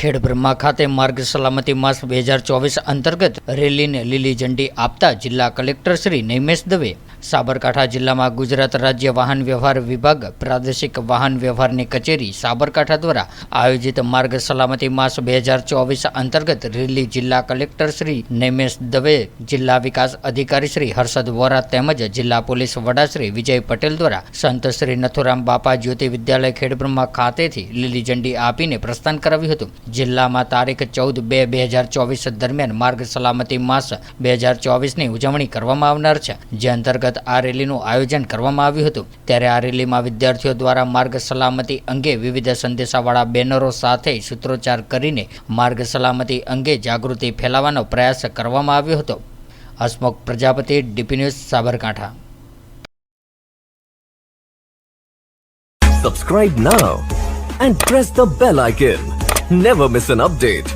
ખેડબ્રહ્મા ખાતે માર્ગ સલામતી માસ બે હજાર ચોવીસ અંતર્ગત રેલીને લીલી ઝંડી આપતા જિલ્લા કલેક્ટર શ્રી નૈમેશ દવે સાબરકાંઠા જિલ્લામાં ગુજરાત રાજ્ય વાહન વ્યવહાર વિભાગ, પ્રાદેશિક વાહન વ્યવહારની કચેરી સાબરકાંઠા દ્વારા આયોજિત માર્ગ સલામતી માસ બે હજાર ચોવીસ અંતર્ગત રેલી જિલ્લા કલેક્ટર શ્રી નેમેશ દવે, જિલ્લા વિકાસ અધિકારી શ્રી હર્ષદ વોરા તેમજ જિલ્લા પોલીસ વડા શ્રી વિજય પટેલ દ્વારા સંત શ્રી નથુરામ બાપા જ્યોતિ વિદ્યાલય ખેડબ્રહ્મા ખાતેથી લીલી ઝંડી આપીને પ્રસ્થાન કરાવ્યું હતું. જિલ્લામાં તારીખ ચૌદ બે બે હજાર ચોવીસ દરમિયાન માર્ગ સલામતી માસ બે હજાર ચોવીસની ઉજવણી કરવામાં આવનાર છે. જે અંતર્ગત આ રેલીનું આયોજન કરવામાં આવ્યું હતું ત્યારે આ રેલીમાં વિદ્યાર્થીઓ દ્વારા માર્ગ સલામતી અંગે વિવિધ સંદેશાવાળા બેનરો સાથે સૂત્રોચ્ચાર કરીને માર્ગ સલામતી અંગે જાગૃતિ ફેલાવવાનો પ્રયાસ કરવામાં આવ્યો હતો Hasmukh Prajapati, DP news, Sabarkantha Subscribe now and press the bell icon. Never miss an update.